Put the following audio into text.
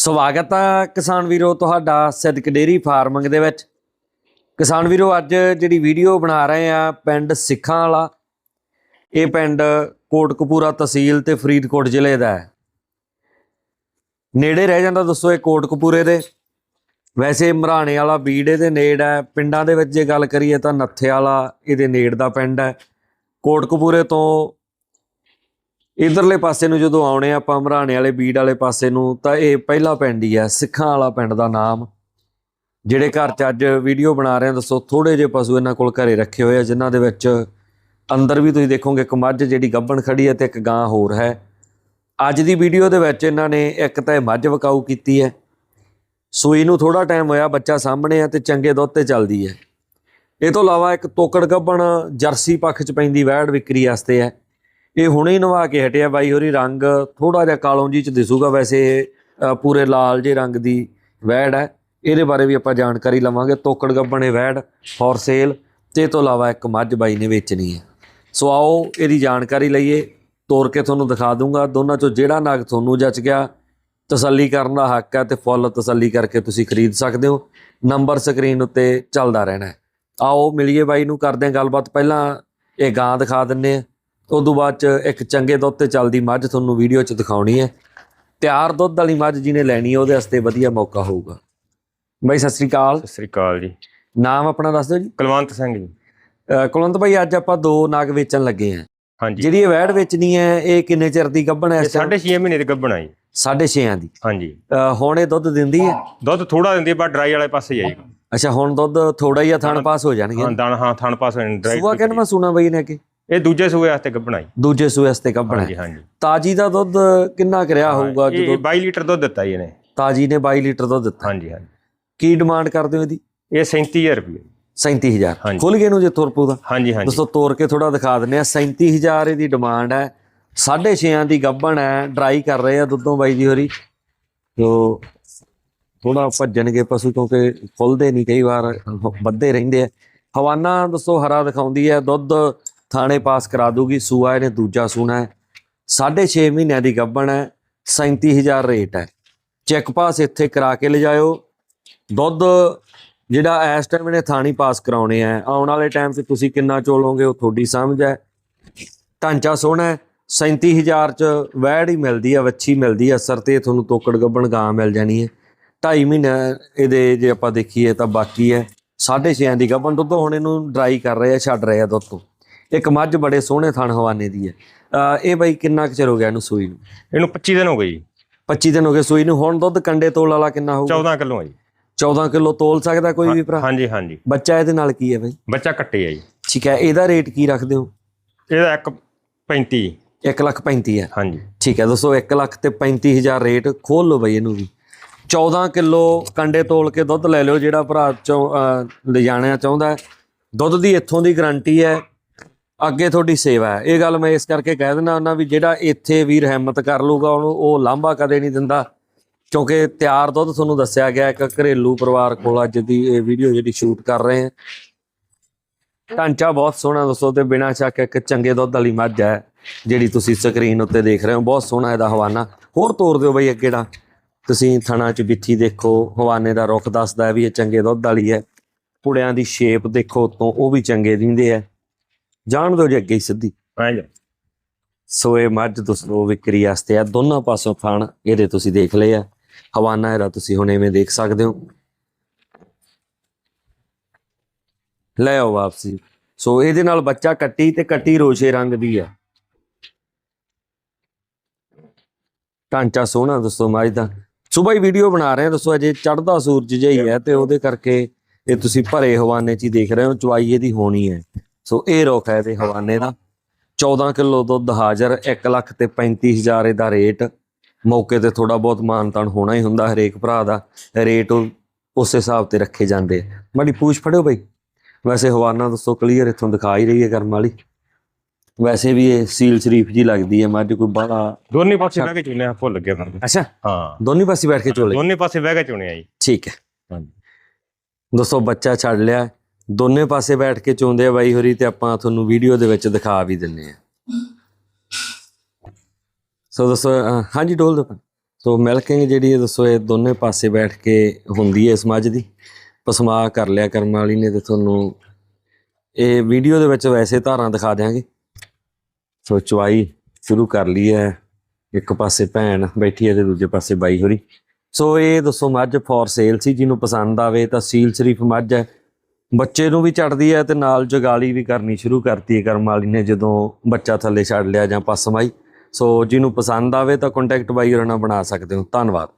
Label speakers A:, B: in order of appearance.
A: ਸਵਾਗਤ ਆ ਕਿਸਾਨ ਵੀਰੋ ਤੁਹਾਡਾ ਸਿੱਧਕ ਡੇਰੀ ਫਾਰਮਿੰਗ ਦੇ ਵਿੱਚ। ਕਿਸਾਨ ਵੀਰੋ, ਅੱਜ ਜਿਹੜੀ ਵੀਡੀਓ ਬਣਾ ਰਹੇ ਆ ਪਿੰਡ ਸਿੱਖਾਂ ਵਾਲਾ, ਇਹ ਪਿੰਡ ਕੋਟਕਪੂਰਾ ਤਹਿਸੀਲ ਤੇ ਫਰੀਦਕੋਟ ਜ਼ਿਲ੍ਹੇ ਦਾ ਹੈ। ਨੇੜੇ ਰਹਿ ਜਾਂਦਾ ਦੋਸਤੋ ਇਹ ਕੋਟਕਪੂਰੇ ਦੇ। ਵੈਸੇ ਮਰਾਣੇ ਵਾਲਾ ਬੀੜੇ ਦੇ ਨੇੜ ਹੈ। ਪਿੰਡਾਂ ਦੇ ਵਿੱਚ ਜੇ ਗੱਲ ਕਰੀਏ ਤਾਂ ਨੱਥੇ ਵਾਲਾ ਇਹਦੇ ਨੇੜ ਦਾ ਪਿੰਡ ਹੈ। ਕੋਟਕਪੂਰੇ ਤੋਂ ਇਧਰਲੇ ਪਾਸੇ ਨੂੰ ਜਦੋਂ ਆਉਣੇ ਆ ਆਪਾਂ ਮਰਾਣੇ ਵਾਲੇ, ਬੀੜ ਵਾਲੇ ਪਾਸੇ ਨੂੰ, ਤਾਂ ਇਹ ਪਹਿਲਾ ਪਿੰਡ ਹੀ ਆ, ਸਿੱਖਾਂ ਵਾਲਾ ਪਿੰਡ ਦਾ ਨਾਮ। ਜਿਹੜੇ ਘਰ 'ਚ ਅੱਜ ਵੀਡੀਓ ਬਣਾ ਰਹੇ ਆ, ਦੱਸੋ ਥੋੜੇ ਜਿਹੇ ਪਸ਼ੂ ਇਹਨਾਂ ਕੋਲ ਘਰੇ ਰੱਖੇ ਹੋਏ ਆ, ਜਿਨ੍ਹਾਂ ਦੇ ਵਿੱਚ ਅੰਦਰ ਵੀ ਤੁਸੀਂ ਦੇਖੋਗੇ ਇੱਕ ਮੱਝ ਜਿਹੜੀ ਗੱਭਣ ਖੜੀ ਹੈ ਤੇ ਇੱਕ ਗਾਂ ਹੋਰ ਹੈ। ਅੱਜ ਦੀ ਵੀਡੀਓ ਦੇ ਵਿੱਚ ਇਹਨਾਂ ਨੇ ਇੱਕ ਤਾਂ ਇਹ ਮੱਝ ਵਕਾਊ ਕੀਤੀ ਹੈ। ਸੂਈ ਨੂੰ ਥੋੜਾ ਟਾਈਮ ਹੋਇਆ, ਬੱਚਾ ਸਾਹਮਣੇ ਆ ਤੇ ਚੰਗੇ ਦੁੱਧ ਤੇ ਚੱਲਦੀ ਹੈ। ਇਹ ਤੋਂ ਇਲਾਵਾ ਇੱਕ ਤੋਕੜ ਗੱਭਣ ਜਰਸੀ ਪੱਖ 'ਚ ਪੈਂਦੀ, ਵੈੜ ਵਿਕਰੀ ਵਾਸਤੇ ਹੈ। ਇਹ ਹੁਣੇ ਹੀ ਨਵਾ ਕੇ ਹਟਿਆ ਬਾਈ ਹੋਰੀ ਰੰਗ ਥੋੜਾ ਜਿਹਾ ਕਾਲੋਂ ਜੀ ਚ ਦਿਸੂਗਾ ਵੈਸੇ ਇਹ, ਪੂਰੇ ਲਾਲ ਜੇ ਰੰਗ ਦੀ ਵੈੜ ਹੈ। ਇਹਦੇ ਬਾਰੇ ਵੀ ਆਪਾਂ ਜਾਣਕਾਰੀ ਲਵਾਂਗੇ। ਤੋਕੜ ਗੱਬਣੇ ਵੈੜ ਫॉर ਸੇਲ ਤੇ ਇਹ ਤੋਂ ਇਲਾਵਾ ਇੱਕ ਮੱਝ ਬਾਈ ਨੇ ਵੇਚਣੀ ਹੈ। ਸੋ ਆਓ ਇਹਦੀ ਜਾਣਕਾਰੀ ਲਈਏ। ਤੋਰ ਕੇ ਤੁਹਾਨੂੰ ਦਿਖਾ ਦੂੰਗਾ। ਦੋਨਾਂ ਚੋਂ ਜਿਹੜਾ ਨਗ ਤੁਹਾਨੂੰ ਜੱਚ ਗਿਆ ਤਸੱਲੀ ਕਰਨ ਦਾ ਹੱਕ ਹੈ ਤੇ ਫੁੱਲ ਤਸੱਲੀ ਕਰਕੇ ਤੁਸੀਂ ਖਰੀਦ ਸਕਦੇ ਹੋ। ਨੰਬਰ ਸਕਰੀਨ ਉੱਤੇ ਚੱਲਦਾ ਰਹਿਣਾ ਆਓ ਮਿਲੀਏ ਬਾਈ ਨੂੰ ਕਰਦੇ ਹਾਂ ਗੱਲਬਾਤ। ਪਹਿਲਾਂ ਇਹ ਗਾਂ ਦਿਖਾ ਦਿੰਨੇ ਆ ਉਦੋਂ ਬਾਅਦ ਚ ਇੱਕ ਚੰਗੇ ਦੁੱਧ ਤੇ ਚੱਲਦੀ ਮੱਝ ਤੁਹਾਨੂੰ ਵੀਡੀਓ 'ਚ ਦਿਖਾਉਣੀ ਹੈ। ਤਿਆਰ ਦੁੱਧ ਵਾਲੀ ਮੱਝ ਜਿਹਨੇ ਲੈਣੀ ਹੈ ਉਹਦੇ ਵਾਸਤੇ ਵਧੀਆ ਮੌਕਾ ਹੋਊਗਾ। ਬਾਈ ਸਤਿ ਸ੍ਰੀ ਅਕਾਲ।
B: ਸਤਿ ਸ੍ਰੀ ਅਕਾਲ ਜੀ।
A: ਨਾਮ ਆਪਣਾ ਦੱਸ ਦਿਓ ਜੀ।
B: ਕੁਲਵੰਤ ਸਿੰਘ ਜੀ।
A: ਅਹ ਕੁਲਵੰਤ ਭਾਈ ਅੱਜ ਆਪਾਂ ਦੋ ਨਾਗ ਵੇਚਣ ਲੱਗੇ ਆ।
B: ਹਾਂਜੀ।
A: ਜਿਹੜੀ ਇਹ ਵੈੜ ਵੇਚਣੀ ਹੈ ਇਹ ਕਿੰਨੇ ਚਿਰ ਦੀ ਗੱਭਣ ਹੈ
B: ਇਹ
A: ਇਸ ਟਾਈਮ
B: ਸਾਢੇ ਛੇ ਮਹੀਨੇ ਦੀ ਗੱਭਣ ਜੀ।
A: ਸਾਢੇ ਛੇ ਆਂ ਦੀ।
B: ਹਾਂਜੀ।
A: ਅਹ ਹੁਣ ਇਹ ਦੁੱਧ ਦਿੰਦੀ ਹੈ?
B: ਦੁੱਧ ਥੋੜਾ ਦਿੰਦੀ ਪਰ ਡਰਾਈ ਵਾਲੇ ਪਾਸੇ ਜਾਏਗਾ
A: ਅੱਛਾ ਹੁਣ ਦੁੱਧ ਥੋੜਾ ਹੀ ਆ ਥਣ ਪਾਸ ਹੋ ਜਾਣਗੇ।
B: ਹਾਂ ਦਾਣ ਹਾਂ ਥਣ ਪਾਸ ਡਰਾਈ
A: ਸੂਆ ਕਹਿੰਦਾ ਮੈਂ ਸੁਣਾ ਬਈ ਨੇ ਕਿ
B: ਇਹ ਦੂਜੇ ਸੂਏ ਵਾਸਤੇ ਗੱਭਣ ਆਈ
A: ਦੂਜੇ ਸੂਏ ਵਾਸਤੇ ਗੱਭਣ
B: ਹਾਂਜੀ ਹਾਂਜੀ।
A: ਤਾਜੀ ਦਾ ਦੁੱਧ ਕਿੰਨਾ ਕਰਿਆ ਹੋਊਗਾ
B: ਇਹ
A: ਜਦੋਂ
B: 22 ਲੀਟਰ ਦੁੱਧ ਦਿੱਤਾ ਜੀ ਇਹਨੇ।
A: ਤਾਜੀ ਨੇ 22 ਲੀਟਰ ਦੁੱਧ ਦਿੱਤਾ।
B: ਹਾਂਜੀ ਹਾਂਜੀ।
A: ਕੀ ਡਿਮਾਂਡ ਕਰਦੇ ਹੋ ਇਹਦੀ?
B: ਇਹ 37000 ਰੁਪਏ।
A: 37000
B: ਹਾਂਜੀ।
A: ਖੁੱਲ ਗਏ ਨੂੰ ਜੇ ਤੁਰਪੂ ਦਾ
B: ਹਾਂਜੀ ਹਾਂਜੀ।
A: ਦੋਸਤੋ ਤੋੜ ਕੇ ਥੋੜਾ ਦਿਖਾ ਦਿੰਨੇ ਆ 37000 ਇਹਦੀ ਡਿਮਾਂਡ ਹੈ। 6.5 ਦੀ ਗੱਭਣ ਹੈ। ਡਰਾਈ ਕਰ ਰਹੇ ਆ ਦੁੱਧੋਂ ਬਾਈ ਜੀ ਹੋਰੀ। ਤੋ ਥੋੜਾ ਭੱਜਣਗੇ ਪਸ਼ੂ ਕਿਉਂਕਿ ਖੁੱਲਦੇ ਨਹੀਂ ਕਈ ਵਾਰ ਵੱਧੇ ਰਹਿੰਦੇ ਆ। ਹਵਾਨਾ ਦੋਸਤੋ ਹਰਾ ਦਿਖਾਉਂਦੀ ਹੈ। ਦੁੱਧ ਥਾਣੇ ਪਾਸ ਕਰਾ ਦੂਗੀ, ਸੂਆ ਇਹਨੇ ਦੂਜਾ ਸੂਣਾ ਹੈ। 6.5 ਮਹੀਨਿਆਂ ਦੀ ਗੱਭਣ ਹੈ 37000 ਰੇਟ ਹੈ। ਚੈੱਕ ਪਾਸ ਇੱਥੇ ਕਰਾ ਕੇ ਲਿਜਾਇਓ। ਦੁੱਧ ਜਿਹੜਾ ਇਸ ਟਾਈਮ ਇਹਨੇ ਥਾਣੀ ਪਾਸ ਕਰਾਉਣੇ ਆ ਆਉਣ ਵਾਲੇ ਟਾਈਮ 'ਤੇ ਤੁਸੀਂ ਕਿੰਨਾ ਚੋਲੋਗੇ ਉਹ ਤੁਹਾਡੀ ਸਮਝ ਹੈ। ਢਾਂਚਾ ਸੋਹਣਾ ਹੈ 37000 ਚ ਵੈੜ ਹੀ ਮਿਲਦੀ ਆ ਵੱਛੀ ਮਿਲਦੀ ਆ ਅਸਰ ਤੇ ਤੁਹਾਨੂੰ ਤੋਕੜ ਗੱਬਣ ਗਾਂ ਮਿਲ ਜਾਣੀ ਹੈ। 2.5 ਮਹੀਨੇ ਇਹਦੇ ਜੇ ਆਪਾਂ ਦੇਖੀਏ ਤਾਂ ਬਾਕੀ ਹੈ। 6.5 ਦੀ ਗੱਬਣ ਦੁੱਧ ਹੁਣ ਇਹਨੂੰ ਡਰਾਈ ਕਰ ਰਹੇ ਆ ਛੱਡ ਰਹੇ ਆ ਦੁੱਧ ਤੋਂ। ਇੱਕ ਮੱਝ ਬੜੇ ਸੋਹਣੇ ਥਣ ਹਵਾਨੇ ਦੀ ਹੈ। ਇਹ ਬਾਈ ਕਿੰਨਾ ਕੁ ਚਿਰ ਹੋ ਗਿਆ ਇਹਨੂੰ ਸੂਈ ਨੂੰ?
B: ਇਹਨੂੰ 25 ਦਿਨ ਹੋ ਗਏ ਜੀ।
A: 25 ਦਿਨ ਹੋ ਗਏ ਸੂਈ ਨੂੰ। ਹੁਣ ਦੁੱਧ ਕੰਡੇ ਤੋਲ ਵਾਲਾ ਕਿੰਨਾ ਹੋਊਗਾ?
B: 14 ਕਿਲੋ ਜੀ।
A: 14 ਕਿਲੋ ਤੋਲ ਸਕਦਾ ਕੋਈ ਵੀ ਭਰਾ?
B: ਹਾਂਜੀ ਹਾਂਜੀ।
A: ਬੱਚਾ ਇਹਦੇ ਨਾਲ ਕੀ ਹੈ ਬਾਈ?
B: ਬੱਚਾ ਕੱਟੇ ਆ ਜੀ।
A: ਠੀਕ ਹੈ ਇਹਦਾ ਰੇਟ ਕੀ ਰੱਖਦੇ ਹੋ?
B: ਇਹਦਾ ਇੱਕ 35
A: 1 ਲੱਖ 35 ਹੈ।
B: ਹਾਂਜੀ।
A: ਠੀਕ ਹੈ ਦੋਸਤੋ 1 ਲੱਖ ਤੇ 35000 ਰੇਟ ਖੋਲ ਲਓ ਬਈ ਇਹਨੂੰ ਵੀ। 14 ਕਿਲੋ ਕੰਡੇ ਤੋਲ ਕੇ ਦੁੱਧ ਲੈ ਲਿਓ ਜਿਹੜਾ ਭਰਾ ਚੋਂ ਲਿਜਾਣਾ ਚਾਹੁੰਦਾ ਹੈ। ਦੁੱਧ ਦੀ ਇੱਥੋਂ ਦੀ ਗਾਰੰਟੀ ਹੈ ਅੱਗੇ ਤੁਹਾਡੀ ਸੇਵਾ ਹੈ। ਇਹ ਗੱਲ ਮੈਂ ਇਸ ਕਰਕੇ ਕਹਿ ਦਿੰਦਾ ਉਹਨਾਂ ਵੀ ਜਿਹੜਾ ਇੱਥੇ ਵੀਰ ਹਿੰਮਤ ਕਰ ਲੂਗਾ, ਉਹਨੂੰ ਉਹ ਲਾਂਭਾ ਕਦੇ ਨਹੀਂ ਦਿੰਦਾ। ਕਿਉਂਕਿ ਤਿਆਰ ਦੁੱਧ ਤੁਹਾਨੂੰ ਦੱਸਿਆ ਗਿਆ, ਇੱਕ ਘਰੇਲੂ ਪਰਿਵਾਰ ਕੋਲ ਅੱਜ ਦੀ ਇਹ ਵੀਡੀਓ ਜਿਹੜੀ ਸ਼ੂਟ ਕਰ ਰਹੇ ਹਾਂ। ਢਾਂਚਾ ਬਹੁਤ ਸੋਹਣਾ ਦੋਸਤੋ ਤੇ ਬਿਨਾਂ ਸ਼ੱਕ ਇੱਕ ਚੰਗੇ ਦੁੱਧ ਵਾਲੀ ਮੱਝ ਹੈ, ਜਿਹੜੀ ਤੁਸੀਂ ਸਕਰੀਨ ਉੱਤੇ ਦੇਖ ਰਹੇ ਹੋ। ਬਹੁਤ ਸੋਹਣਾ ਇਹਦਾ ਹਵਾਨਾ। ਹੋਰ ਤੋਰ ਦਿਓ ਬਈ ਅੱਗੇ ਦਾ ਤੁਸੀਂ ਥਣਾ ਚ ਬਿੱਠੀ ਦੇਖੋ, ਹਵਾਨੇ ਦਾ ਰੁੱਖ ਦੱਸਦਾ ਵੀ ਇਹ ਚੰਗੇ ਦੁੱਧ ਵਾਲੀ ਹੈ। ਪੁੜਿਆਂ ਦੀ ਸ਼ੇਪ ਦੇਖੋ ਤੋਂ ਉਹ ਵੀ ਚੰਗੇ ਦਿੰਦੇ ਆ। ਜਾਣ ਦਿਓ ਜੀ ਅੱਗੇ ਹੀ ਸਿੱਧੀ।
B: ਹਾਂ ਜੀ
A: ਸੋ ਇਹ ਮੱਝ ਦੋਸਤੋ ਵਿਕਰੀ ਵਾਸਤੇ ਆ ਦੋਨਾਂ ਪਾਸੋਂ ਥਣ ਇਹਦੇ ਤੁਸੀਂ ਦੇਖ ਲਏ ਆ। ਹਵਾਨਾ ਇਹਦਾ ਤੁਸੀਂ ਹੁਣ ਐਵੇਂ ਦੇਖ ਸਕਦੇ ਹੋ। ਲੈ ਆਓ ਵਾਪਸੀ। ਸੋ ਇਹਦੇ ਨਾਲ ਬੱਚਾ ਕੱਟੀ ਤੇ ਕੱਟੀ ਰੋਸ਼ੇ ਰੰਗ ਦੀ ਆ। ਢਾਂਚਾ ਸੋਹਣਾ ਦੋਸਤੋ ਮੱਝ ਦਾ। ਸਵੇਰ ਹੀ ਵੀਡੀਓ ਬਣਾ ਰਹੇ ਹਾਂ ਦੋਸਤੋ ਅਜੇ ਚੜਦਾ ਸੂਰਜ ਜਿਹਾ ਹੀ ਹੈ ਤੇ ਉਹਦੇ ਕਰਕੇ ਇਹ ਤੁਸੀਂ ਭਰੇ ਹਵਾਨੇ 'ਚ ਹੀ ਦੇਖ ਰਹੇ ਹੋ ਚੁਆਈ ਇਹਦੀ ਹੋਣੀ ਹੈ। ਸੋ ਇਹ ਰੁੱਖ ਹੈ ਇਹਦੇ ਹਵਾਨੇ ਦਾ। 14 ਕਿਲੋ ਦੁੱਧ ਹਾਜ਼ਰ 1 ਲੱਖ ਤੇ 35000 ਇਹਦਾ ਰੇਟ। ਮੌਕੇ ਤੇ ਥੋੜਾ ਬਹੁਤ ਮਾਨਤਾਨ ਹੋਣਾ ਹੀ ਹੁੰਦਾ ਹਰੇਕ ਭਰਾ ਦਾ। ਰੇਟ ਉਸ ਹਿਸਾਬ ਤੇ ਰੱਖੇ ਜਾਂਦੇ ਆ। ਮਾੜੀ ਪੂਛ ਫੜਿਓ ਬਈ। ਵੈਸੇ ਹਵਾਨਾ ਦੱਸੋ ਕਲੀਅਰ ਇੱਥੋਂ ਦਿਖਾ ਹੀ ਰਹੀ ਹੈ ਕਰਮ ਵਾਲੀ। ਵੈਸੇ ਵੀ ਇਹ ਸੀਲ ਸ਼ਰੀਫ ਜੀ ਲੱਗਦੀ ਹੈ ਮੱਝ ਕੋਈ ਬੜਾ
B: ਦੋਨੇ ਪਾਸੇ ਬਹਿ ਕੇ ਚੁਣਿਆ ਆ ਭੁੱਲ ਗਿਆ ਮੈਨੂੰ
A: ਅੱਛਾ।
B: ਹਾਂ।
A: ਦੋਨੀ ਪਾਸੇ ਬੈਠ ਕੇ ਚੋਲੇ
B: ਦੋਨੇ ਪਾਸੇ ਬਹਿ ਕੇ ਚੁਣਿਆ ਜੀ।
A: ਠੀਕ ਹੈ।
B: ਹਾਂਜੀ।
A: ਦੋਸਤੋ ਬੱਚਾ ਛੱਡ ਲਿਆ ਦੋਨੇ ਪਾਸੇ ਬੈਠ ਕੇ ਚੋਂਦੇ ਆ ਬਾਈ ਹੋਰੀ ਤੇ ਆਪਾਂ ਤੁਹਾਨੂੰ ਵੀਡੀਓ ਦੇ ਵਿੱਚ ਦਿਖਾ ਵੀ ਦਿੰਨੇ ਆ। ਸੋ ਦੱਸੋ ਹਾਂਜੀ ਡੋਲ ਦੋ ਸੋ ਮਿਲਕਿੰਗ ਜਿਹੜੀ ਹੈ ਦੱਸੋ, ਇਹ ਦੋਨੇ ਪਾਸੇ ਬੈਠ ਕੇ ਹੁੰਦੀ ਹੈ ਇਸ ਮੱਝ ਦੀ। ਪਸਮਾ ਕਰ ਲਿਆ ਕਰਮ ਵਾਲੀ ਨੇ ਤੇ ਤੁਹਾਨੂੰ ਇਹ ਵੀਡੀਓ ਦੇ ਵਿੱਚ ਵੈਸੇ ਧਾਰਾਂ ਦਿਖਾ ਦਿਆਂਗੇ। ਸੋ ਚਵਾਈ ਸ਼ੁਰੂ ਕਰ ਲਈ ਹੈ। ਇੱਕ ਪਾਸੇ ਭੈਣ ਬੈਠੀ ਹੈ ਤੇ ਦੂਜੇ ਪਾਸੇ ਬਾਈ ਹੋਰੀ। ਸੋ ਇਹ ਦੱਸੋ, ਮੱਝ ਫॉर ਸੇਲ ਸੀ, ਜਿਹਨੂੰ ਪਸੰਦ ਆਵੇ ਤਾਂ ਸੀਲ ਸ਼ਰੀਫ ਮੱਝ ਹੈ। ਬੱਚੇ ਨੂੰ ਵੀ ਚੜਦੀ ਹੈ ਤੇ ਨਾਲ ਜਗਾਲੀ ਵੀ ਕਰਨੀ ਸ਼ੁਰੂ ਕਰਤੀ ਹੈ ਕਰਮ ਵਾਲੀ ਨੇ ਜਦੋਂ ਬੱਚਾ ਥੱਲੇ ਛੱਡ ਲਿਆ ਜਾਂ ਪਸਮਾਈ ਸੋ ਜਿਹਨੂੰ ਪਸੰਦ ਆਵੇ ਤਾਂ ਕੰਟੈਕਟ ਬਾਈ ਹੋਰਾਂ ਨਾਲ ਬਣਾ ਸਕਦੇ ਹੋ। ਧੰਨਵਾਦ।